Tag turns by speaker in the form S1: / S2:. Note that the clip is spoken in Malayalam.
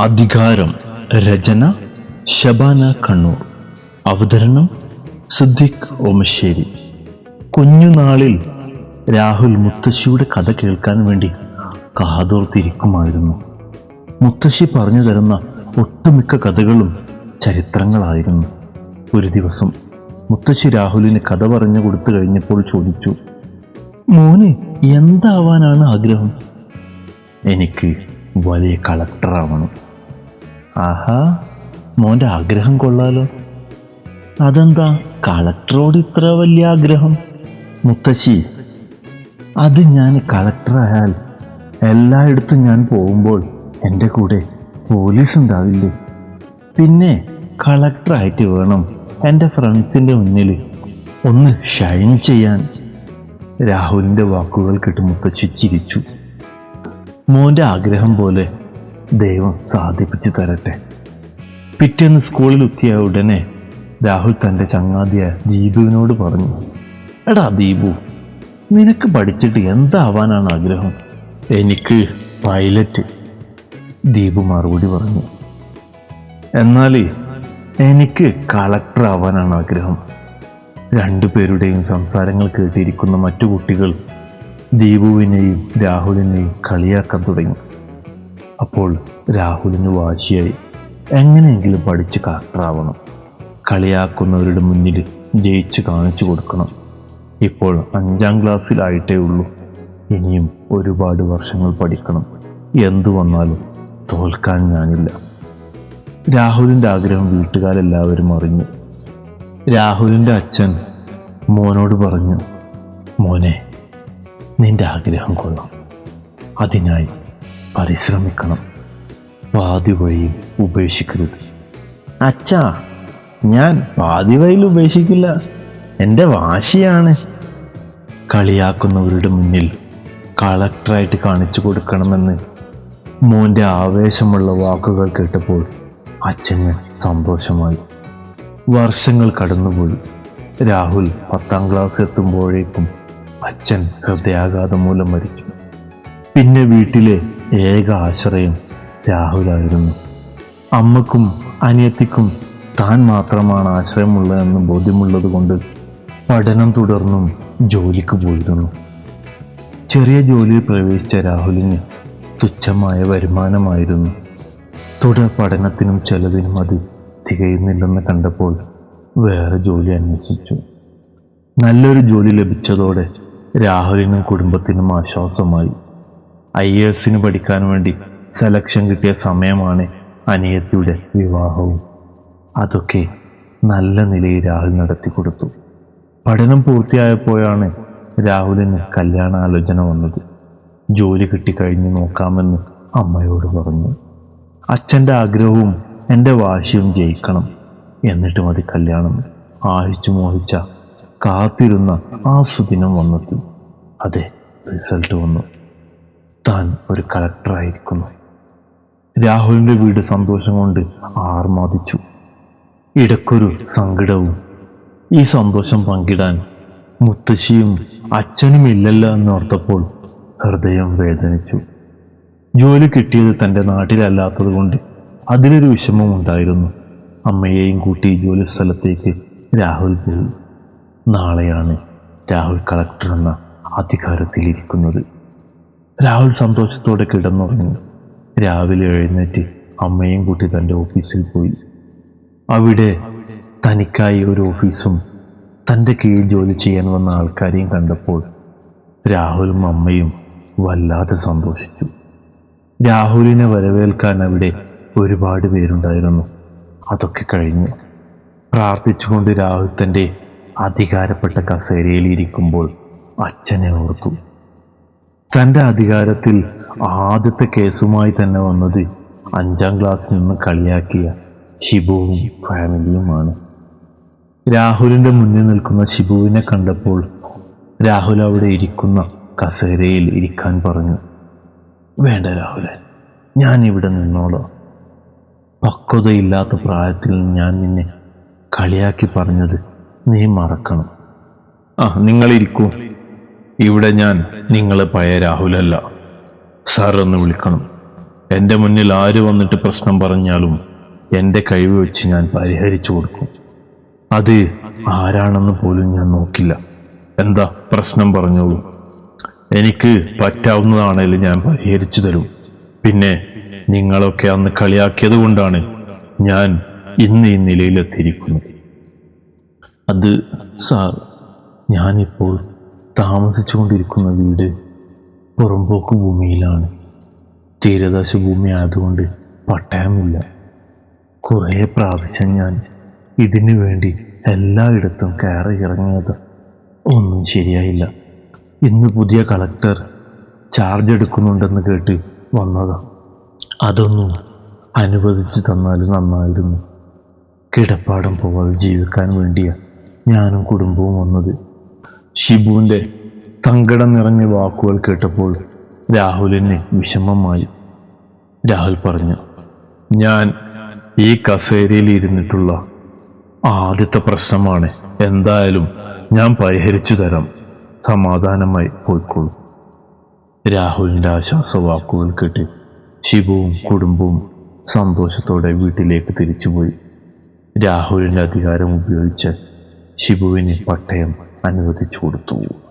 S1: അധികാരം രചന ശബാന കണ്ണൂർ. അവതരണം സിദ്ദിഖ് ഓമശ്ശേരി. കുഞ്ഞുനാളിൽ രാഹുൽ മുത്തശ്ശിയുടെ കഥ കേൾക്കാൻ വേണ്ടി കാതോർത്തിരിക്കുമായിരുന്നു. മുത്തശ്ശി പറഞ്ഞു തരുന്ന ഒട്ടുമിക്ക കഥകളും ചരിത്രങ്ങളായിരുന്നു. ഒരു ദിവസം മുത്തശ്ശി രാഹുലിന് കഥ പറഞ്ഞു കൊടുത്തു കഴിഞ്ഞപ്പോൾ ചോദിച്ചു മോന് എന്താവാനാണ് ആഗ്രഹം? എനിക്ക് വലിയ കളക്ടറാവണം ആഹാ മോന്റെ ആഗ്രഹം കൊള്ളാലോ. അതെന്താ കളക്ടറോട് ഇത്ര വലിയ ആഗ്രഹം? മുത്തശ്ശി അത് ഞാൻ കളക്ടറായാൽ എല്ലായിടത്തും ഞാൻ പോകുമ്പോൾ എന്റെ കൂടെ പോലീസ് ഉണ്ടാവില്ലേ പിന്നെ കളക്ടറായിട്ട് വേണം എന്റെ ഫ്രണ്ട്സിന്റെ മുന്നിൽ ഒന്ന് ഷൈൻ ചെയ്യാൻ. രാഹുലിന്റെ വാക്കുകൾ കേട്ട് മുത്തശ്ശി ചിരിച്ചു. മോന്റെ ആഗ്രഹം പോലെ ദൈവം സാധിപ്പിച്ചു തരട്ടെ. പിറ്റേന്ന് സ്കൂളിൽ എത്തിയ ഉടനെ രാഹുൽ തന്റെ ചങ്ങാതിയ ദീപുവിനോട് പറഞ്ഞു എടാ ദീപു നിനക്ക് പഠിച്ചിട്ട് എന്താവാനാണ് ആഗ്രഹം? എനിക്ക് പൈലറ്റ്. ദീപു മറുപടി പറഞ്ഞു എന്നാൽ എനിക്ക് കളക്ടർ ആവാനാണ് ആഗ്രഹം. രണ്ടുപേരുടെയും സംസാരങ്ങൾ കേട്ടിരിക്കുന്ന മറ്റു കുട്ടികൾ ദീപുവിനെയും രാഹുലിനെയും കളിയാക്കാൻ തുടങ്ങി. അപ്പോൾ രാഹുലിന് വാശിയായി. എങ്ങനെയെങ്കിലും പഠിച്ച് കളക്ടറാവണം കളിയാക്കുന്നവരുടെ മുന്നിൽ ജയിച്ച് കാണിച്ചു കൊടുക്കണം. ഇപ്പോൾ അഞ്ചാം ക്ലാസ്സിലായിട്ടേ ഉള്ളൂ. ഇനിയും ഒരുപാട് വർഷങ്ങൾ പഠിക്കണം. എന്തു വന്നാലും തോൽക്കാൻ ഞാനില്ല. രാഹുലിന്റെ ആഗ്രഹം വീട്ടുകാരെല്ലാവരും അറിഞ്ഞു. രാഹുലിന്റെ അച്ഛൻ മോനോട് പറഞ്ഞു മോനെ നിന്റെ ആഗ്രഹം കൊള്ളാം. അതിനായി പരിശ്രമിക്കണം. പാതി വഴിയും ഉപേക്ഷിക്കരുത്. അച്ഛാ ഞാൻ പാതി വഴിയിൽ ഉപേക്ഷിക്കില്ല. എന്റെ വാശിയാണ്. കളിയാക്കുന്നവരുടെ മുന്നിൽ കളക്ടറായിട്ട് കാണിച്ചു കൊടുക്കണമെന്ന് മോന്റെ ആവേശമുള്ള വാക്കുകൾ കേട്ടപ്പോൾ അച്ഛന് സന്തോഷമായി. വർഷങ്ങൾ കടന്നുപോയി. രാഹുൽ പത്താം ക്ലാസ് എത്തുമ്പോഴേക്കും അച്ഛൻ ഹൃദയാഘാതം മൂലം മരിച്ചു. പിന്നെ വീട്ടിലെ ഏക ആശ്രയം രാഹുലായിരുന്നു. അമ്മക്കും അനിയത്തിക്കും താൻ മാത്രമാണ് ആശ്രയമുള്ളതെന്ന് ബോധ്യമുള്ളത് കൊണ്ട് പഠനം തുടർന്നും ജോലിക്ക് പോയിരുന്നു. ചെറിയ ജോലിയിൽ പ്രവേശിച്ച രാഹുലിന് തുച്ഛമായ വരുമാനമായിരുന്നു. തുടർ പഠനത്തിനും ചെലവിനും അത് തികയുന്നില്ലെന്ന് കണ്ടപ്പോൾ വേറെ ജോലി അന്വേഷിച്ചു. നല്ലൊരു ജോലി ലഭിച്ചതോടെ രാഹുലിനും കുടുംബത്തിനും ആശ്വാസമായി. ഐ എസിന് പഠിക്കാൻ വേണ്ടി സെലക്ഷൻ കിട്ടിയ സമയമാണ് അനിയത്തിയുടെ വിവാഹവും. അതൊക്കെ നല്ല നിലയിൽ രാഹുൽ നടത്തി കൊടുത്തു. പഠനം പൂർത്തിയായപ്പോഴാണ് രാഹുലിന് കല്യാണാലോചന വന്നത്. ജോലി കിട്ടിക്കഴിഞ്ഞ് നോക്കാമെന്ന് അമ്മയോട് പറഞ്ഞു. അച്ഛന്റെ ആഗ്രഹവും എന്റെ വാശിയും ജയിക്കണം. എന്നിട്ട് മതി കല്യാണം ആഹിച്ചു മോഹിച്ച കാത്തിരുന്ന ആ സുദിനം വന്നെത്തി അതെ റിസൾട്ട് വന്നു. താൻ ഒരു കളക്ടറായിരിക്കുന്നു രാഹുലിന്റെ വീട് സന്തോഷം കൊണ്ട് ആർമാദിച്ചു. ഇടക്കൊരു സങ്കടവും ഈ സന്തോഷം പങ്കിടാൻ മുത്തശ്ശിയും അച്ഛനും ഇല്ലല്ലോ എന്നോർത്തപ്പോൾ ഹൃദയം വേദനിച്ചു. ജോലി കിട്ടിയത് തന്റെ നാട്ടിലല്ലാത്തത് കൊണ്ട് അതിലൊരു വിഷമം ഉണ്ടായിരുന്നു. അമ്മയെയും കൂട്ടി ജോലി സ്ഥലത്തേക്ക് രാഹുൽ പോയി. നാളെയാണ് രാഹുൽ കളക്ടർ എന്ന അധികാരത്തിലിരിക്കുന്നത്. രാഹുൽ സന്തോഷത്തോടെ കിടന്നുറങ്ങി. രാവിലെ എഴുന്നേറ്റ് അമ്മയും കൂട്ടി തന്റെ ഓഫീസിൽ പോയി. അവിടെ തനിക്കായി ഒരു ഓഫീസും തന്റെ കീഴിൽ ജോലി ചെയ്യാൻ വന്ന ആൾക്കാരെയും കണ്ടപ്പോൾ രാഹുലും അമ്മയും വല്ലാതെ സന്തോഷിച്ചു. രാഹുലിനെ വരവേൽക്കാൻ അവിടെ ഒരുപാട് പേരുണ്ടായിരുന്നു. അതൊക്കെ കഴിഞ്ഞ് പ്രാർത്ഥിച്ചുകൊണ്ട് രാഹുൽ തന്റെ അധികാരപ്പെട്ട കസേരയിൽ ഇരിക്കുമ്പോൾ അച്ഛനെ ഓർത്തു. തന്റെ അധികാരത്തിൽ ആദ്യത്തെ കേസുമായി തന്നെ വന്നത് അഞ്ചാം ക്ലാസ്സിൽ നിന്ന് കളിയാക്കിയ ഷിബുവും ഫാമിലിയുമാണ്. രാഹുലിന്റെ മുന്നിൽ നിൽക്കുന്ന ഷിബുവിനെ കണ്ടപ്പോൾ രാഹുൽ അവിടെ ഇരിക്കുന്ന കസേരയിൽ ഇരിക്കാൻ പറഞ്ഞു വേണ്ട രാഹുലൻ ഞാൻ ഇവിടെ നിന്നോളാം. പക്വതയില്ലാത്ത പ്രായത്തിൽ ഞാൻ നിന്നെ കളിയാക്കി പറഞ്ഞത് നീ മറക്കണം. ആ നിങ്ങളിരിക്കൂ. ഇവിടെ ഞാൻ നിങ്ങളെ പഴയ രാഹുലല്ല. സാർ എന്ന് വിളിക്കണം. എന്റെ മുന്നിൽ ആര് വന്നിട്ട് പ്രശ്നം പറഞ്ഞാലും എന്റെ കഴിവ് വെച്ച് ഞാൻ പരിഹരിച്ചു കൊടുക്കും. അത് ആരാണെന്ന് പോലും ഞാൻ നോക്കില്ല. എന്താ പ്രശ്നം പറഞ്ഞോളൂ. എനിക്ക് പറ്റാവുന്നതാണേലും ഞാൻ പരിഹരിച്ചു തരും. പിന്നെ നിങ്ങളൊക്കെ അന്ന് കളിയാക്കിയത് കൊണ്ടാണ് ഞാൻ ഇന്ന് ഈ നിലയിലെത്തിയിരിക്കുന്നത്. അത് സാർ ഞാനിപ്പോൾ താമസിച്ചുകൊണ്ടിരിക്കുന്ന വീട് പുറമ്പോക്ക് ഭൂമിയിലാണ്. തീരദേശ ഭൂമി ആയതുകൊണ്ട് പട്ടയമില്ല. കുറേ പ്രാവശ്യം ഞാൻ ഇതിനു വേണ്ടി എല്ലായിടത്തും കയറി ഇറങ്ങിയത് ഒന്നും ശരിയായില്ല. ഇന്ന് പുതിയ കളക്ടർ ചാർജ് എടുക്കുന്നുണ്ടെന്ന് കേട്ട് വന്നതാ. അതൊന്നും അനുവദിച്ചു തന്നാൽ നന്നായിരുന്നു. കിടപ്പാടം പോവാതെ ജീവിക്കാൻ വേണ്ടിയാണ് ഞാനും കുടുംബവും വന്നത്. ഷിബുവിന്റെ സങ്കടം നിറഞ്ഞ വാക്കുകൾ കേട്ടപ്പോൾ രാഹുലിന് വിഷമമായി. രാഹുൽ പറഞ്ഞു ഞാൻ ഈ കസേരയിൽ ഇരുന്നിട്ടുള്ള ആദ്യത്തെ പ്രശ്നമാണ്. എന്തായാലും ഞാൻ പരിഹരിച്ചു തരാം. സമാധാനമായി പോയിക്കൊള്ളും രാഹുലിന്റെ ആശ്വാസ വാക്കുകൾ കേട്ട് ശിവവും കുടുംബവും സന്തോഷത്തോടെ വീട്ടിലേക്ക് തിരിച്ചുപോയി. രാഹുലിന്റെ അധികാരം ഉപയോഗിച്ച് ശിവുവിന് പട്ടയം അനുവദിച്ചു കൊടുത്തു.